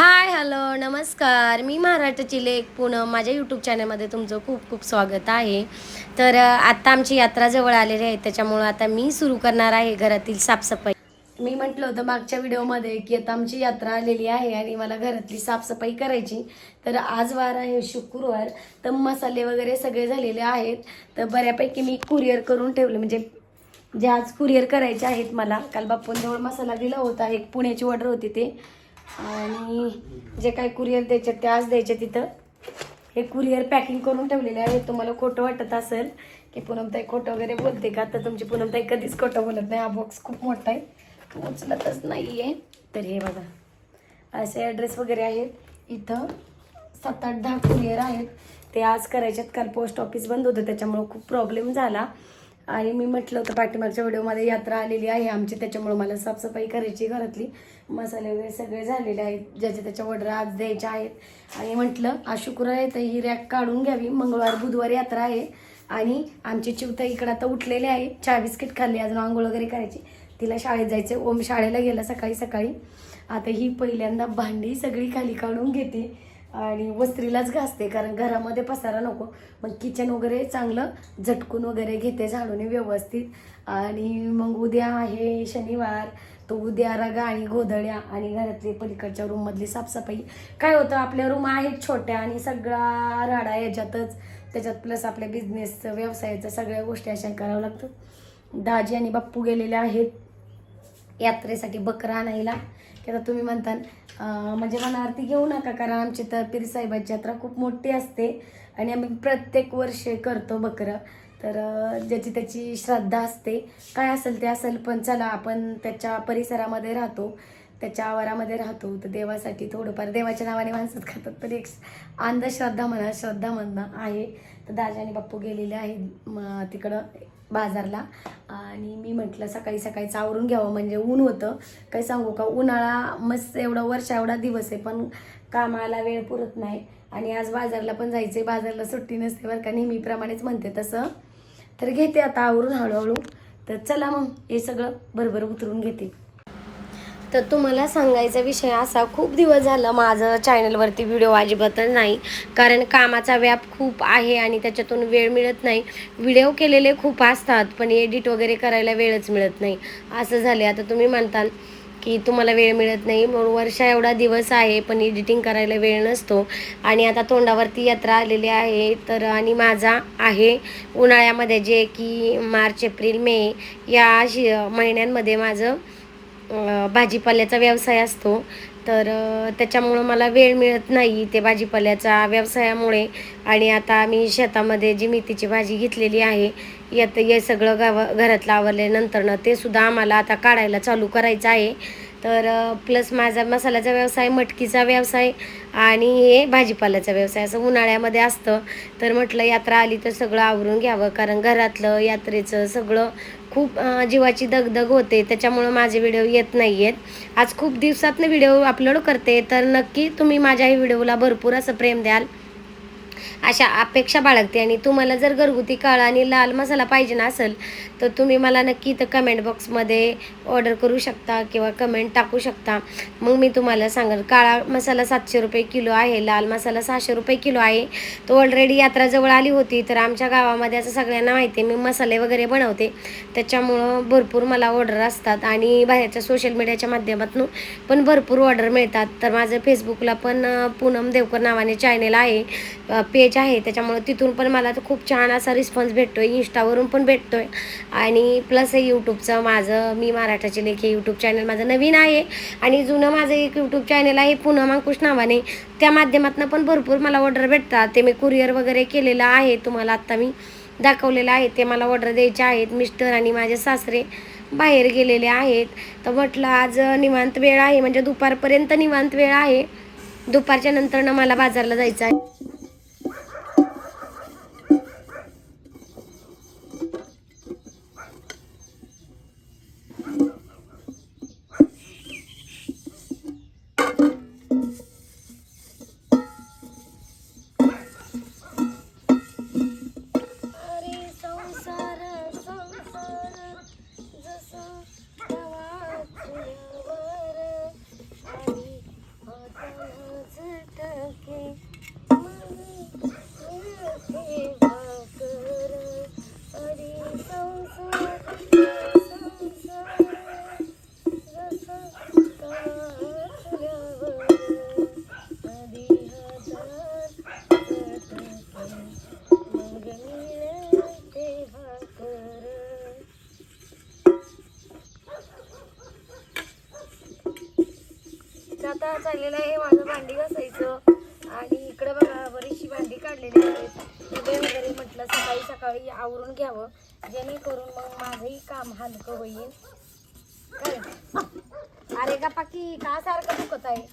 Hi hello नमस्कार. मी महाराष्ट्राची लेख पुणं माझ्या यूट्यूब चॅनलमध्ये तुमचं खूप खूप स्वागत आहे. तर आत्ता आता आमची यात्रा जवळ आलेली आहे. त्याच्यामुळं आता मी सुरू करणार आहे घरातील साफसफाई. मी म्हटलं होतं मागच्या व्हिडिओमध्ये की आता आमची यात्रा आलेली आहे आणि मला घरातली साफसफाई करायची. तर आज वार आहे शुक्रवार. तर मसाले वगैरे सगळे झालेले आहेत. तर बऱ्यापैकी मी कुरिअर करून ठेवले. म्हणजे जे आज कुरिअर करायचे आहेत मला. काल बाप्पूंजवळ मसाला दिला होता. एक पुण्याची ऑर्डर होती ते. आणि जे काही कुरिअर द्यायचे ते आज द्यायचे तिथं हे कुरिअर पॅकिंग करून ठेवलेले आहे तुम्हाला खोटं वाटत असेल की पूनमताई खोटं वगैरे बोलते का? तर तुमची पूनमताई कधीच खोटं बोलत नाही. हा बॉक्स खूप मोठा आहे. उचलतच नाही आहे तर हे बघा. असे ॲड्रेस वगैरे आहेत. इथं सात आठ दहा कुरिअर आहेत. ते आज करायच्यात काल पोस्ट ऑफिस बंद होतं. त्याच्यामुळं खूप प्रॉब्लेम झाला. आणि मी म्हटलं होतं पाठीमागच्या व्हिडिओमध्ये यात्रा आलेली आहे. आमची त्याच्यामुळं मला साफसफाई करायची घरातली. मसाले वगैरे सगळे झालेले आहेत ज्याच्या त्याच्या ऑर्डर आज द्यायच्या आहेत. आणि म्हटलं आज शुक्रवार येतं ही रॅक काढून घ्यावी. मंगळवार बुधवार यात्रा आहे. आणि आमची चिवता इकडं आता उठलेले आहे. चहा बिस्किट खाल्ली अजून आंघोळ वगैरे करायची. तिला शाळेत जायचं ओम शाळेला गेला सकाळी सकाळी. आता ही पहिल्यांदा भांडी सगळी खाली काढून घेते. आणि वस्त्रीलाच घासते कारण घरामध्ये पसारा नको. मग किचन वगैरे चांगलं झटकून वगैरे घेते झाडून व्यवस्थित. आणि मग उद्या आहे शनिवार तो उद्या रगा आणि गोधड्या आणि घरातली पलीकडच्या रूममधली साफसफाई. काय होतं आपल्या रूम आहेत छोट्या आणि सगळा राडा याच्यातच. त्याच्यात प्लस आपल्या बिझनेसचं व्यवसायाचं सगळ्या गोष्टी अशा कराव्या लागतात. दाजी आणि बाप्पू गेलेले आहेत. यात्रेसाठी बकरा आणायला. की आता तुम्ही म्हणताल म्हणजे मला आरती घेऊ नका कारण आमची तर पीरसाहेबाची यात्रा खूप मोठी असते आणि आम्ही प्रत्येक वर्षे करतो बकरं. तर ज्याची त्याची श्रद्धा असते. काय असेल ते असेल पण चला आपण त्याच्या परिसरामध्ये राहतो. त्याच्या आवारामध्ये राहतो. तर देवासाठी थोडंफार देवाच्या नावाने माणसात खातात पण एक अंधश्रद्धा म्हणा श्रद्धा म्हणणं आहे. तर दाजी आणि बाप्पू गेलेले आहेत मग तिकडं. बाजारला. आणि मी म्हटलं सकाळी सकाळी आवरून घ्यावं. म्हणजे ऊन होतं. काय सांगू का? उन्हाळा मस्त एवढा वर्षा एवढा दिवस आहे पण कामाला वेळ पुरत नाही. आणि आज बाजारला पण जायचे बाजारला सुट्टी नसते बरं का. नेहमीप्रमाणेच म्हणते तसं. तर घेते आता आवरून हळूहळू. तर चला मग हे सगळं बरोबर उतरून घेते. तर तुम्हाला सांगायचा विषय असा खूप दिवस झालं माझं चॅनलवरती व्हिडिओ अजिबातच नाही. कारण कामाचा व्याप खूप आहे आणि त्याच्यातून वेळ मिळत नाही. व्हिडिओ केलेले खूप असतात पण एडिट वगैरे करायला वेळच मिळत नाही. असं झाले आता तुम्ही म्हणताल की तुम्हाला वेळ मिळत नाही. म्हणून वर्षा एवढा दिवस आहे पण एडिटिंग करायला वेळ नसतो. आणि आता तोंडावरती यात्रा आलेली आहे. तर आणि माझा आहे उन्हाळ्यामध्ये जे की मार्च एप्रिल मे या शि महिन्यांमध्ये माझं भाजीपाल्याचा व्यवसाय असतो. तर त्याच्यामुळं मला वेळ मिळत नाही ते भाजीपाल्याचा व्यवसायामुळे. आणि आता मी शेतामध्ये जी मेथीची भाजी घेतलेली आहे यात हे सगळं गाव घरातलं आवरल्यानंतरनं ते सुद्धा आम्हाला आता काढायला चालू करायचं आहे. तर प्लस माझा मसाल्याचा व्यवसाय मटकीचा व्यवसाय आणि हे भाजीपाल्याचा व्यवसाय असं उन्हाळ्यामध्ये असतं. तर म्हटलं यात्रा आली तर सगळं आवरून घ्यावं. कारण घरातलं यात्रेचं सगळं खूप जीवाची दगदग होते. त्याच्यामुळं माझे व्हिडिओ येत नाही आहेत आज खूप दिवसातनं व्हिडिओ अपलोड करते. तर नक्की तुम्ही माझ्याही व्हिडिओला भरपूर असं प्रेम द्याल. अशा अपेक्षा बाळगते. आणि तुम्हाला जर घरगुती काळा आणि लाल मसाला पाहिजे ना असेल तर तुम्ही मला नक्की तर कमेंट बॉक्समध्ये ऑर्डर करू शकता किंवा कमेंट टाकू शकता. मग मी तुम्हाला सांगेल काळा मसाला सातशे रुपये किलो आहे लाल मसाला सहाशे रुपये किलो आहे. तो ऑलरेडी यात्रा जवळ आली होती तर आमच्या गावामध्ये असं सगळ्यांना माहिती आहे मी मसाले वगैरे बनवते. त्याच्यामुळं भरपूर मला ऑर्डर असतात आणि बाहेरच्या सोशल मीडियाच्या माध्यमातून पण भरपूर ऑर्डर मिळतात. तर माझं फेसबुकला पण पूनम देवकर नावाने चॅनेल आहे पेज आहे. त्याच्यामुळं तिथून पण मला तर खूप छान असा रिस्पॉन्स भेटतो आहे इंस्टावरून पण भेटतो आहे आणि प्लस हे यूट्यूबचं माझं मी मराठाचे लेख यूट्यूब चॅनल माझं नवीन आहे. आणि जुनं माझं एक यूट्यूब चॅनल आहे पुन्हा अंकुश नावाने. त्या माध्यमातून पण भरपूर मला ऑर्डर भेटतात. ते मी कुरिअर वगैरे केलेलं आहे तुम्हाला आत्ता मी दाखवलेलं आहे. ते मला ऑर्डर द्यायचे आहेत. मिस्टर आणि माझे सासरे बाहेर गेलेले आहेत. तर म्हटलं आज निवांत वेळ आहे. म्हणजे दुपारपर्यंत निवांत वेळ आहे. दुपारच्या नंतरनं मला बाजारला जायचं आहे. आता चाललेलं आहे माझं भांडी घासायचं. आणि इकडं बघा बरीचशी भांडी काढलेली आहे उभे वगैरे म्हटलं सकाळी सकाळी आवरून घ्यावं. जेणेकरून मग माझंही काम हलकं होईल. काय अरे का पाकी का सारखं दुखत आहे?